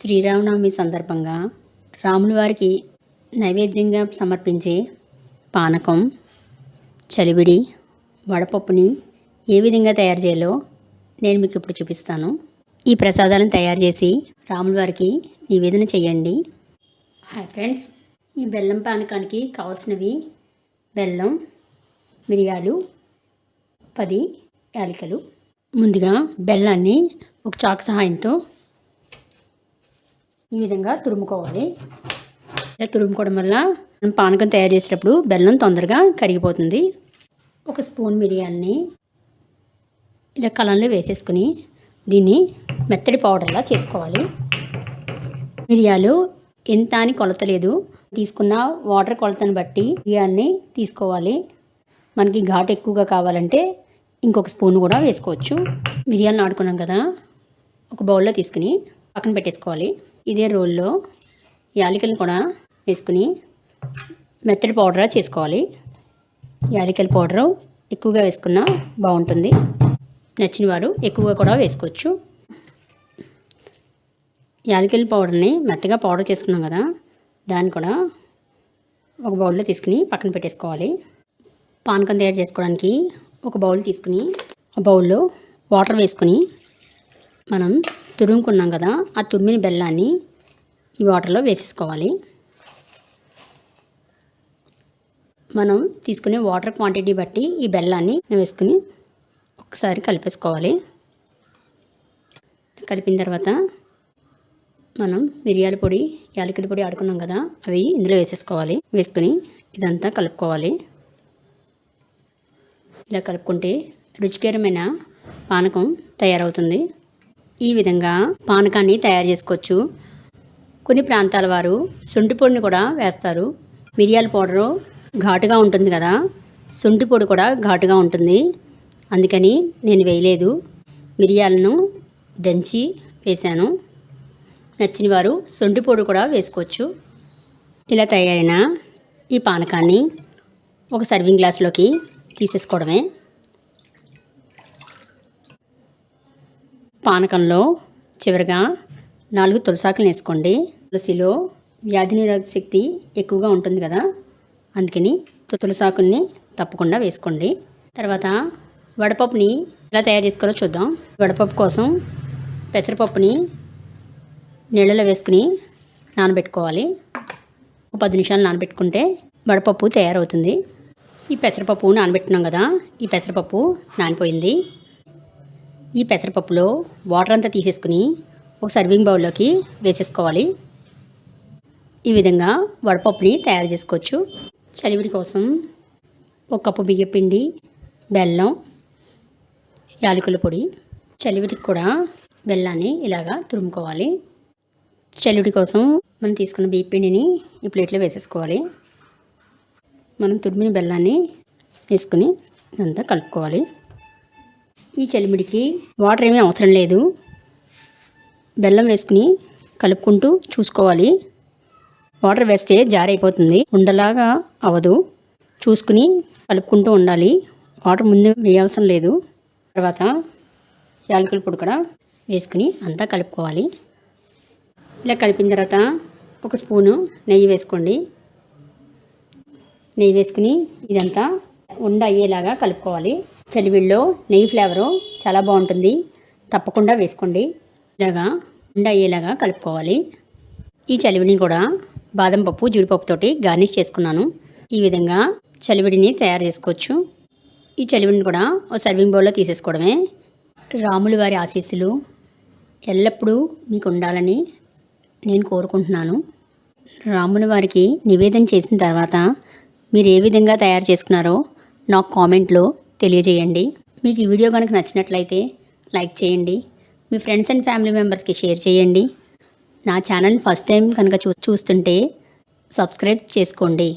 శ్రీరామనవమి సందర్భంగా రాముల వారికి నైవేద్యంగా సమర్పించే పానకం చలివిడి వడపప్పుని ఏ విధంగా తయారు చేయాలో నేను మీకు ఇప్పుడు చూపిస్తాను. ఈ ప్రసాదాలను తయారు చేసి రాముల వారికి నివేదన చేయండి. హాయ్ ఫ్రెండ్స్ ఈ బెల్లం పానకానికి కావాల్సినవి బెల్లం మిరియాలు పది యాలకులు. ముందుగా బెల్లాన్ని ఒక చాకు సహాయంతో ఈ విధంగా తురుముకోవాలి. ఇలా తురుముకోవడం వల్ల మనం పానకం తయారు చేసేటప్పుడు బెల్లం తొందరగా కరిగిపోతుంది. ఒక స్పూన్ మిరియాలని ఇలా కలంలో వేసేసుకుని దీన్ని మెత్తడి పౌడర్లా చేసుకోవాలి. మిరియాలు ఎంత అని కొలత లేదు తీసుకున్న వాటర్ కొలతను బట్టి మిరియాల్ని తీసుకోవాలి. మనకి ఘాటు ఎక్కువగా కావాలంటే ఇంకొక స్పూన్ కూడా వేసుకోవచ్చు. మిరియాలను ఆడుకున్నాం కదా ఒక బౌల్లో తీసుకుని పక్కన పెట్టేసుకోవాలి. ఇదే రోల్లో యాలికలు కూడా వేసుకుని మెత్తడి పౌడర్ చేసుకోవాలి. యాలికల పౌడరు ఎక్కువగా వేసుకున్నా బాగుంటుంది. నచ్చిన వారు ఎక్కువగా కూడా వేసుకోవచ్చు. యాలకుల పౌడర్ని మెత్తగా పౌడర్ చేసుకున్నాం కదా దాన్ని కూడా ఒక బౌల్లో తీసుకుని పక్కన పెట్టేసుకోవాలి. పానకం తయారు చేసుకోవడానికి ఒక బౌల్ తీసుకుని ఆ బౌల్లో వాటర్ వేసుకుని మనం తురుముకున్నాం కదా ఆ తురిమిన బెల్లాన్ని ఈ వాటర్లో వేసేసుకోవాలి. మనం తీసుకునే వాటర్ క్వాంటిటీ బట్టి ఈ బెల్లాన్ని వేసుకుని ఒకసారి కలిపేసుకోవాలి. కలిపిన తర్వాత మనం మిరియాల పొడి యాలకుల పొడి ఆడుకున్నాం కదా అవి ఇందులో వేసేసుకోవాలి. వేసుకుని ఇదంతా కలుపుకోవాలి. ఇలా కలుపుకుంటే రుచికరమైన పానకం తయారవుతుంది. ఈ విధంగా పానకాన్ని తయారు చేసుకోవచ్చు. కొన్ని ప్రాంతాల వారు శొంఠి పొడిని కూడా వేస్తారు. మిరియాల పౌడరు ఘాటుగా ఉంటుంది కదా శొంఠి పొడి కూడా ఘాటుగా ఉంటుంది. అందుకని నేను వేయలేదు. మిరియాలను దంచి వేశాను. నచ్చిన వారు శొంఠి పొడి కూడా వేసుకోవచ్చు. ఇలా తయారైన ఈ పానకాన్ని ఒక సర్వింగ్ గ్లాస్లోకి తీసేసుకోవడమే. పానకంలో చివరిగా నాలుగు తులసాకులు వేసుకోండి. తులసిలో వ్యాధి నిరోధక శక్తి ఎక్కువగా ఉంటుంది కదా? అందుకని తులసాకుని తులసాకుల్ని తప్పకుండా వేసుకోండి. తర్వాత వడపప్పుని ఎలా తయారు చేసుకోవాలో చూద్దాం. వడపప్పు కోసం పెసరపప్పుని నీళ్ళలో వేసుకుని నానబెట్టుకోవాలి. ఒక పది నిమిషాలు నానబెట్టుకుంటే వడపప్పు తయారవుతుంది. ఈ పెసరపప్పు నానబెట్టున్నాం కదా? ఈ పెసరపప్పు నానిపోయింది. ఈ పెసరపప్పులో వాటర్ అంతా తీసేసుకుని ఒక సర్వింగ్ బౌల్లోకి వేసేసుకోవాలి. ఈ విధంగా వడపప్పుని తయారు చేసుకోవచ్చు. చలివిడి కోసం ఒక కప్పు బియ్యం పిండి బెల్లం యాలకుల పొడి చలివిడికి కూడా బెల్లాన్ని ఇలాగా తురుముకోవాలి. చలివిడి కోసం మనం తీసుకున్న బియ్యం పిండిని ఈ ప్లేట్లో వేసేసుకోవాలి. మనం తురిమిన బెల్లాన్ని వేసుకుని అంతా కలుపుకోవాలి. ఈ చలిమిడికి వాటర్ ఏమీ అవసరం లేదు. బెల్లం వేసుకుని కలుపుకుంటూ చూసుకోవాలి. వాటర్ వేస్తే జారైపోతుంది. ఉండలాగా అవ్వదు చూసుకుని కలుపుకుంటూ ఉండాలి. వాటర్ ముందు వేయవసరం లేదు. తర్వాత యాలకుల పొడి కూడా వేసుకుని అంతా కలుపుకోవాలి. ఇలా కలిపిన తర్వాత ఒక స్పూను నెయ్యి వేసుకోండి. నెయ్యి వేసుకుని ఇదంతా ఉండ అయ్యేలాగా కలుపుకోవాలి. చలివిల్లో నెయ్యి ఫ్లేవరు చాలా బాగుంటుంది. తప్పకుండా వేసుకోండి. ఇలాగా ఉండ అయ్యేలాగా కలుపుకోవాలి. ఈ చలివిని కూడా బాదం పప్పు జీడిపప్పుతోటి గార్నిష్ చేసుకున్నాను. ఈ విధంగా చలివిడిని తయారు చేసుకోవచ్చు. ఈ చలివిడిని కూడా ఒక సర్వింగ్ బౌల్లో తీసేసుకోవడమే. రాములు వారి ఆశీస్సులు ఎల్లప్పుడూ మీకు ఉండాలని నేను కోరుకుంటున్నాను. రాముని వారికి నివేదన చేసిన తర్వాత మీరు ఏ విధంగా తయారు చేసుకున్నారో నాకు కామెంట్లో తెలియజేయండి. మీకు ఈ వీడియో కనుక నచ్చినట్లయితే లైక్ చేయండి. మీ ఫ్రెండ్స్ అండ్ ఫ్యామిలీ మెంబర్స్కి షేర్ చేయండి. నా ఛానల్ ఫస్ట్ టైం కనుక చూ చూస్తుంటే సబ్స్క్రైబ్ చేసుకోండి.